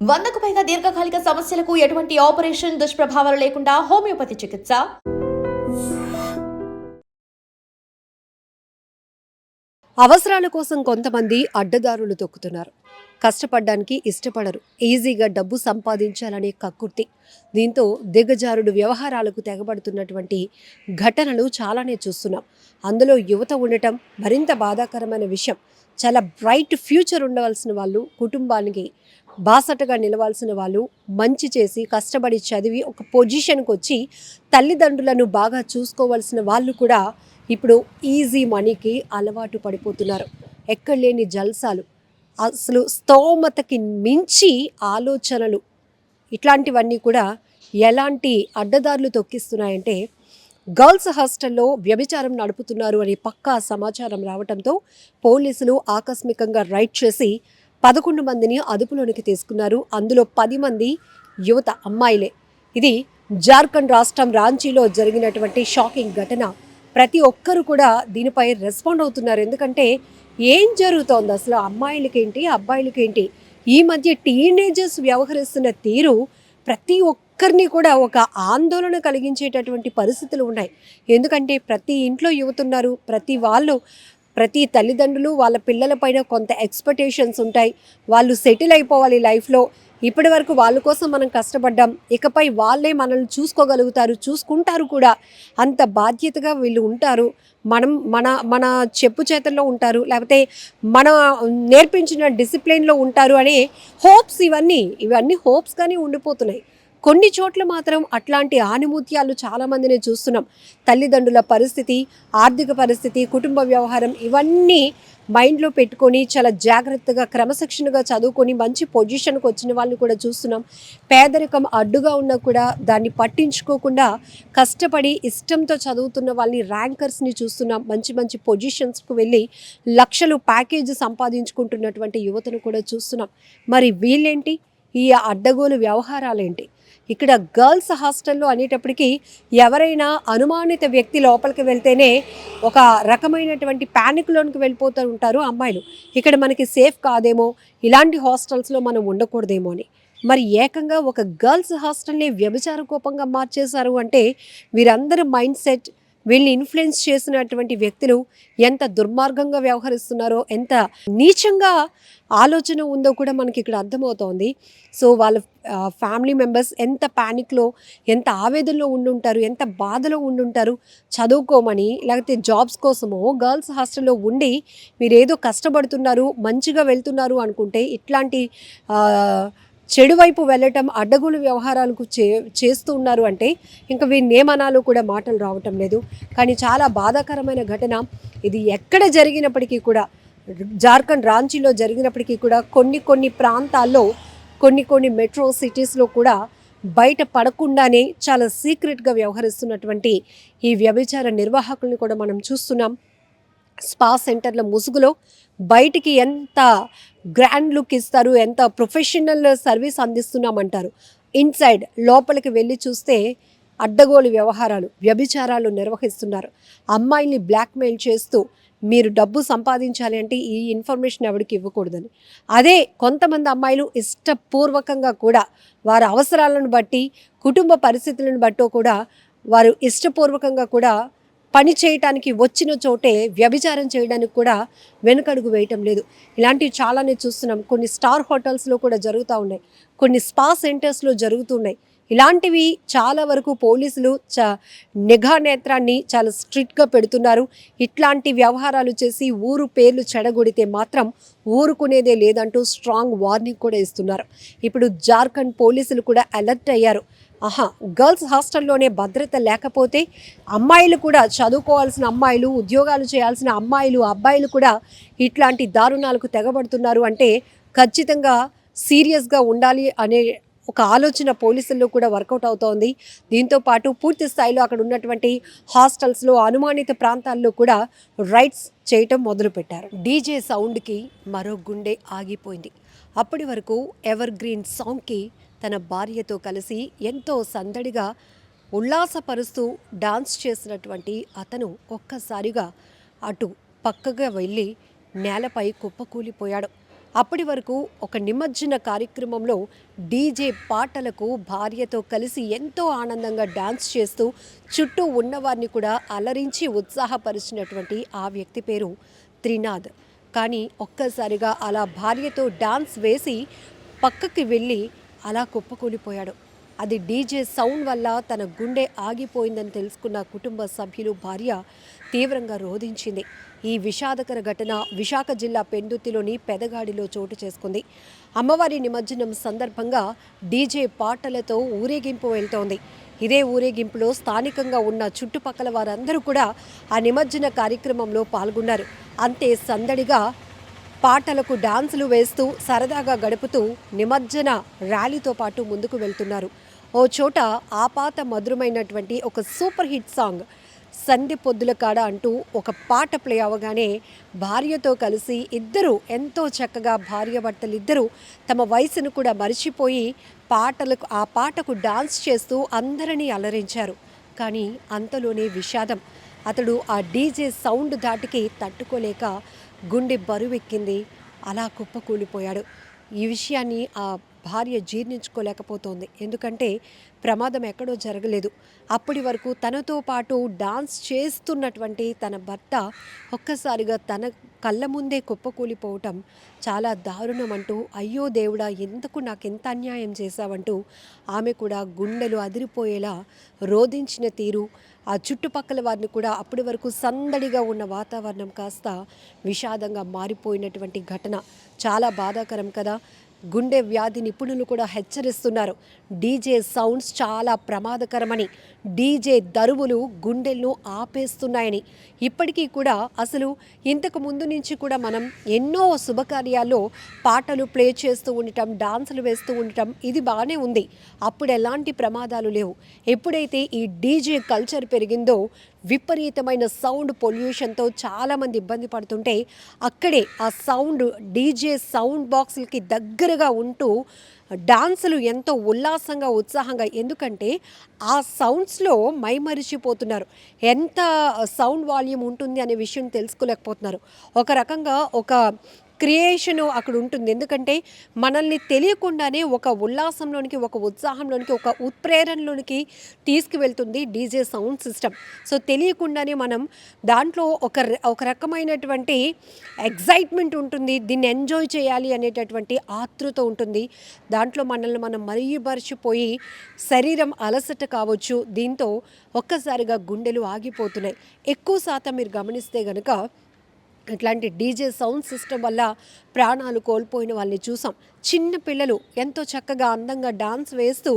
వందకు పైగా దీర్ఘకాలిక సమస్యలకు ఎటువంటి ఆపరేషన్ దుష్ప్రభావాలు లేకుండా హోమియోపతి చికిత్స. అవసరాల కోసం కొంతమంది అడ్డదారులు తొక్కుతున్నారు. కష్టపడడానికి ఇష్టపడరు. ఈజీగా డబ్బు సంపాదించాలనే కక్కుర్తి. దీంతో దిగజారుడు వ్యవహారాలకు తెగబడుతున్నటువంటి ఘటనలు చాలానే చూస్తున్నాం. అందులో యువత ఉండటం మరింత బాధాకరమైన విషయం. చాలా బ్రైట్ ఫ్యూచర్ ఉండవలసిన వాళ్ళు కుటుంబానికి బాసటగా నిలవాల్సిన వాళ్ళు మంచి చేసి కష్టపడి చదివి ఒక పొజిషన్కి వచ్చి తల్లిదండ్రులను బాగా చూసుకోవాల్సిన వాళ్ళు కూడా ఇప్పుడు ఈజీ మనీకి అలవాటు పడిపోతున్నారు. ఎక్కడ లేని జల్సాలు. అసలు స్తోమతకి మించి ఆలోచనలు. ఇట్లాంటివన్నీ కూడా ఎలాంటి అడ్డదారులు తొక్కిస్తున్నాయంటే గర్ల్స్ హాస్టల్లో వ్యభిచారం నడుపుతున్నారు అనే పక్కా సమాచారం రావడంతో పోలీసులు ఆకస్మికంగా రైడ్ చేసి పదకొండు మందిని అదుపులోనికి తీసుకున్నారు. అందులో పది మంది యువత అమ్మాయిలే. ఇది జార్ఖండ్ రాష్ట్రం రాంచీలో జరిగినటువంటి షాకింగ్ ఘటన. ప్రతి ఒక్కరు కూడా దీనిపై రెస్పాండ్ అవుతున్నారు. ఎందుకంటే ఏం జరుగుతోంది? అసలు అమ్మాయిలకేంటి? అబ్బాయిలకేంటి? ఈ మధ్య టీనేజర్స్ వ్యవహరిస్తున్న తీరు ప్రతి ఒక్కరిని కూడా ఒక ఆందోళన కలిగించేటటువంటి పరిస్థితులు ఉన్నాయి. ఎందుకంటే ప్రతి ఇంట్లో యువతున్నారు ప్రతి వాళ్ళు ప్రతి తల్లిదండ్రులు వాళ్ళ పిల్లలపైన కొంత ఎక్స్పెక్టేషన్స్ ఉంటాయి. వాళ్ళు సెటిల్ అయిపోవాలి లైఫ్లో. ఇప్పటి వరకు వాళ్ళ కోసం మనం కష్టపడ్డాం. ఇకపై వాళ్ళే మనల్ని చూసుకోగలుగుతారు చూసుకుంటారు కూడా. అంత బాధ్యతగా వీళ్ళు ఉంటారు. మనం మన మన చెప్పు చేతల్లో ఉంటారు. లేకపోతే మన నేర్పించిన డిసిప్లిన్లో ఉంటారు అనే హోప్స్ ఇవన్నీ ఇవన్నీ హోప్స్గానే ఉండిపోతున్నాయి. కొన్ని చోట్ల మాత్రం అట్లాంటి ఆనిమూత్యాలు చాలా మందిని చూస్తున్నాం. తల్లిదండ్రుల పరిస్థితి ఆర్థిక పరిస్థితి కుటుంబ వ్యవహారం ఇవన్నీ మైండ్లో పెట్టుకొని చాలా జాగ్రత్తగా క్రమశిక్షణగా చదువుకొని మంచి పొజిషన్కి వచ్చిన వాళ్ళని కూడా చూస్తున్నాం. పేదరికం అడ్డుగా ఉన్నా కూడా దాన్ని పట్టించుకోకుండా కష్టపడి ఇష్టంతో చదువుతున్న వాళ్ళని ర్యాంకర్స్ని చూస్తున్నాం. మంచి మంచి పొజిషన్స్కు వెళ్ళి లక్షలు ప్యాకేజ్ సంపాదించుకుంటున్నటువంటి యువతను కూడా చూస్తున్నాం. మరి వీళ్ళేంటి? ఈ అడ్డగోలు వ్యవహారాలేంటి? ఇక్కడ గర్ల్స్ హాస్టల్లో అనేటప్పటికీ ఎవరైనా అనుమానిత వ్యక్తి లోపలికి వెళ్తేనే ఒక రకమైనటువంటి ప్యానిక్లోనికి వెళ్ళిపోతూ ఉంటారు అమ్మాయిలు. ఇక్కడ మనకి సేఫ్ కాదేమో ఇలాంటి హాస్టల్స్లో మనం ఉండకూడదేమో అని. మరి ఏకంగా ఒక గర్ల్స్ హాస్టల్ని వ్యభిచార కోపంగా మార్చేశారు అంటే వీరందరి మైండ్ సెట్ వీళ్ళని ఇన్ఫ్లుయెన్స్ చేసినటువంటి వ్యక్తులు ఎంత దుర్మార్గంగా వ్యవహరిస్తున్నారో ఎంత నీచంగా ఆలోచన ఉందో కూడా మనకి ఇక్కడ అర్థమవుతోంది. సో వాళ్ళ ఫ్యామిలీ మెంబర్స్ ఎంత ప్యానిక్లో ఎంత ఆవేదనలో ఉండుంటారు ఎంత బాధలో ఉండుంటారు చదువుకోమని లేకపోతే జాబ్స్ కోసమో గర్ల్స్ హాస్టల్లో ఉండి మీరు ఏదో కష్టపడుతున్నారు మంచిగా వెళ్తున్నారు అనుకుంటే ఇట్లాంటి చెడు వైపు వెళ్ళటం అడ్డగోలు వ్యవహారాలకు చే చేస్తూ ఉన్నారు అంటే ఇంకా వీరిని ఏమనాలో కూడా మాటలు రావటం లేదు. కానీ చాలా బాధాకరమైన ఘటన ఇది ఎక్కడ జరిగినప్పటికీ కూడా జార్ఖండ్ రాంచీలో జరిగినప్పటికీ కూడా కొన్ని కొన్ని ప్రాంతాల్లో కొన్ని కొన్ని మెట్రో సిటీస్లో కూడా బయట పడకుండానే చాలా సీక్రెట్గా వ్యవహరిస్తున్నటువంటి ఈ వ్యభిచార నిర్వాహకుల్ని కూడా మనం చూస్తున్నాం. స్పా సెంటర్ల ముసుగులో బయటికి ఎంత గ్రాండ్ లుక్ ఇస్తారు ఎంత ప్రొఫెషనల్ సర్వీస్ అందిస్తున్నామంటారు. ఇన్సైడ్ లోపలికి వెళ్ళి చూస్తే అడ్డగోలు వ్యవహారాలు వ్యభిచారాలు నిర్వహిస్తున్నారు. అమ్మాయిల్ని బ్లాక్మెయిల్ చేస్తూ మీరు డబ్బు సంపాదించాలి అంటే ఈ ఇన్ఫర్మేషన్ ఎవరికి ఇవ్వకూడదని. అదే కొంతమంది అమ్మాయిలు ఇష్టపూర్వకంగా కూడా వారి అవసరాలను బట్టి కుటుంబ పరిస్థితులను బట్టి కూడా వారు ఇష్టపూర్వకంగా కూడా పని చేయటానికి వచ్చిన చోటే వ్యభిచారం చేయడానికి కూడా వెనుకడుగు వేయటం లేదు. ఇలాంటివి చాలానే చూస్తున్నాం. కొన్ని స్టార్ హోటల్స్లో కూడా జరుగుతూ ఉన్నాయి. కొన్ని స్పా సెంటర్స్లో జరుగుతున్నాయి ఇలాంటివి చాలా వరకు పోలీసులు చ నిఘా నేత్రాన్ని చాలా స్ట్రిక్ట్గా పెడుతున్నారు. ఇట్లాంటి వ్యవహారాలు చేసి ఊరు పేర్లు చెడగొడితే మాత్రం ఊరుకునేదే లేదంటూ స్ట్రాంగ్ వార్నింగ్ కూడా ఇస్తున్నారు. ఇప్పుడు జార్ఖండ్ పోలీసులు కూడా అలర్ట్ అయ్యారు. ఆహా గర్ల్స్ హాస్టల్లోనే భద్రత లేకపోతే అమ్మాయిలు కూడా చదువుకోవాల్సిన అమ్మాయిలు ఉద్యోగాలు చేయాల్సిన అమ్మాయిలు అబ్బాయిలు కూడా ఇట్లాంటి దారుణాలకు తెగబడుతున్నారు. అంటే ఖచ్చితంగా సీరియస్గా ఉండాలి అనే ఒక ఆలోచన పోలీసుల్లో కూడా వర్కౌట్ అవుతోంది. దీంతో పాటు పూర్తి స్థాయిలో అక్కడ ఉన్నటువంటి హాస్టల్స్లో అనుమానిత ప్రాంతాల్లో కూడా రైడ్స్ చేయటం మొదలుపెట్టారు. డీజే సౌండ్కి మరో గుండె ఆగిపోయింది. అప్పటి వరకు ఎవర్ గ్రీన్ సాంగ్కి తన భార్యతో కలిసి ఎంతో సందడిగా ఉల్లాసపరుస్తూ డాన్స్ చేసినటువంటి అతను ఒక్కసారిగా అటు పక్కగా వెళ్ళి నేలపై కుప్పకూలిపోయాడు. అప్పటి వరకు ఒక నిమజ్జన కార్యక్రమంలో డీజే పాటలకు భార్యతో కలిసి ఎంతో ఆనందంగా డాన్స్ చేస్తూ చుట్టూ ఉన్నవారిని కూడా అలరించి ఉత్సాహపరిచినటువంటి ఆ వ్యక్తి పేరు త్రినాథ్. కానీ ఒక్కసారిగా అలా భార్యతో డాన్స్ వేసి పక్కకి వెళ్ళి అలా కుప్పకూలిపోయాడు. అది డీజే సౌండ్ వల్ల తన గుండె ఆగిపోయిందని తెలుసుకున్న కుటుంబ సభ్యులు భార్య తీవ్రంగా రోధించింది. ఈ విషాదకర ఘటన విశాఖ జిల్లా పెందుతిలోని పెదగాడిలో చోటు చేసుకుంది. అమ్మవారి నిమజ్జనం సందర్భంగా డీజే పాటలతో ఊరేగింపు వెళ్తోంది. ఇదే ఊరేగింపులో స్థానికంగా ఉన్న చుట్టుపక్కల వారందరూ కూడా ఆ నిమజ్జన కార్యక్రమంలో పాల్గొన్నారు. అంతే సందడిగా పాటలకు డాన్సులు వేస్తూ సరదాగా గడుపుతూ నిమజ్జన ర్యాలీతో పాటు ముందుకు వెళ్తున్నారు. ఓ చోట ఆపాత మధురమైనటువంటి ఒక సూపర్ హిట్ సాంగ్ సంధి పొద్దుల కాడ అంటూ ఒక పాట ప్లే అవగానే భార్యతో కలిసి ఇద్దరు ఎంతో చక్కగా భార్య భర్తలు తమ వయసును కూడా మరిచిపోయి పాటలకు ఆ పాటకు డాన్స్ చేస్తూ అందరినీ అలరించారు. కానీ అంతలోనే విషాదం. అతడు ఆ డీజే సౌండ్ దాటికి తట్టుకోలేక గుండె బరువెక్కింది. అలా కుప్పకూలిపోయాడు. ఈ విషయాన్ని ఆ భార్య జీర్ణించుకోలేకపోతోంది. ఎందుకంటే ప్రమాదం ఎక్కడో జరగలేదు. అప్పటి వరకు తనతో పాటు డాన్స్ చేస్తున్నటువంటి తన భర్త ఒక్కసారిగా తన కళ్ళ ముందే కుప్పకూలిపోవటం చాలా దారుణం అంటూ అయ్యో దేవుడా ఎందుకు నాకు ఎంత అన్యాయం చేశావంటూ ఆమె కూడా గుండెలు అదిరిపోయేలా రోధించిన తీరు. ఆ చుట్టుపక్కల వారిని కూడా అప్పటి వరకు సందడిగా ఉన్న వాతావరణం కాస్త విషాదంగా మారిపోయినటువంటి ఘటన. చాలా బాధాకరం కదా. గుండె వ్యాధి నిపుణులు కూడా హెచ్చరిస్తున్నారు. డీజే సౌండ్స్ చాలా ప్రమాదకరమని. డీజే దరువులు గుండెలను ఆపేస్తున్నాయని. ఇప్పటికీ కూడా అసలు ఇంతకు ముందు నుంచి కూడా మనం ఎన్నో శుభకార్యాల్లో పాటలు ప్లే చేస్తూ ఉండటం డాన్సులు వేస్తూ ఉండటం ఇది బాగానే ఉంది. అప్పుడు ఎలాంటి ప్రమాదాలు లేవు. ఎప్పుడైతే ఈ డీజే కల్చర్ పెరిగిందో విపరీతమైన సౌండ్ పొల్యూషన్తో చాలామంది ఇబ్బంది పడుతుంటే అక్కడే ఆ సౌండ్ డీజే సౌండ్ బాక్సులకి దగ్గర దగ్గరగా ఉంటూ డాన్సులు ఎంతో ఉల్లాసంగా ఉత్సాహంగా. ఎందుకంటే ఆ సౌండ్స్లో మైమరిచిపోతున్నారు. ఎంత సౌండ్ వాల్యూమ్ ఉంటుంది అనే విషయం తెలుసుకోలేకపోతున్నారు. ఒక రకంగా ఒక క్రియేషన్ అక్కడ ఉంటుంది. ఎందుకంటే మనల్ని తెలియకుండానే ఒక ఉల్లాసంలోనికి ఒక ఉత్సాహంలోనికి ఒక ఉత్ప్రేరణలోనికి తీసుకువెళ్తుంది డీజే సౌండ్ సిస్టమ్. సో తెలియకుండానే మనం దాంట్లో ఒక ఒక రకమైనటువంటి ఎగ్జైట్మెంట్ ఉంటుంది. దీన్ని ఎంజాయ్ చేయాలి అనేటటువంటి ఆతృత ఉంటుంది. దాంట్లో మనల్ని మనం మరీ శరీరం అలసట కావచ్చు. దీంతో ఒక్కసారిగా గుండెలు ఆగిపోతున్నాయి. ఎక్కువ శాతం మీరు గమనిస్తే కనుక ఇట్లాంటి డీజే సౌండ్ సిస్టమ్ వల్ల ప్రాణాలు కోల్పోయిన వాళ్ళని చూసాం. చిన్న పిల్లలు ఎంతో చక్కగా అందంగా డాన్స్ వేస్తూ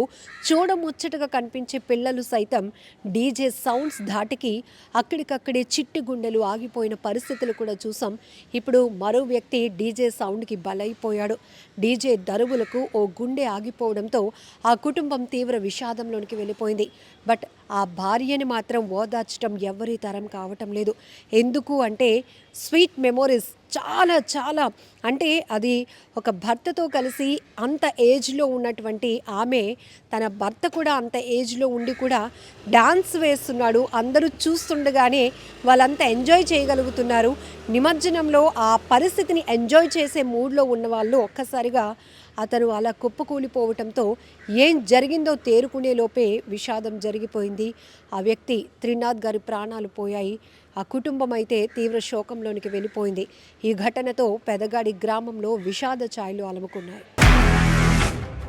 చూడముచ్చటగా కనిపించే పిల్లలు సైతం డీజే సౌండ్స్ ధాటికి అక్కడికక్కడే చిట్టి గుండెలు ఆగిపోయిన పరిస్థితులు కూడా చూసాం. ఇప్పుడు మరో వ్యక్తి డీజే సౌండ్కి బలైపోయాడు. డీజే దరువులకు ఓ గుండె ఆగిపోవడంతో ఆ కుటుంబం తీవ్ర విషాదంలోనికి వెళ్ళిపోయింది. బట్ ఆ భార్యని మాత్రం ఓదార్చడం ఎవరి తరం కావటం లేదు. ఎందుకు అంటే స్వీట్ మెమోరీస్ చాలా చాలా అంటే అది ఒక భర్తతో కలిసి అంత ఏజ్లో ఉన్నటువంటి ఆమె తన భర్త కూడా అంత ఏజ్లో ఉండి కూడా డాన్స్ వేస్తున్నాడు. అందరూ చూస్తుండగానే వాళ్ళంతా ఎంజాయ్ చేయగలుగుతున్నారు. నిమజ్జనంలో ఆ పరిస్థితిని ఎంజాయ్ చేసే మూడ్లో ఉన్న వాళ్ళు ఒక్కసారిగా అతను అలా కుప్పకూలిపోవటంతో ఏం జరిగిందో తేరుకునే లోపే విషాదం జరిగిపోయింది. ఆ వ్యక్తి త్రినాథ్ గారి ప్రాణాలు పోయాయి. ఆ కుటుంబం అయితే తీవ్ర శోకంలోనికి వెళ్ళిపోయింది. ఈ ఘటనతో పెదగాడి గ్రామంలో విషాద ఛాయలు అలముకున్నాయి.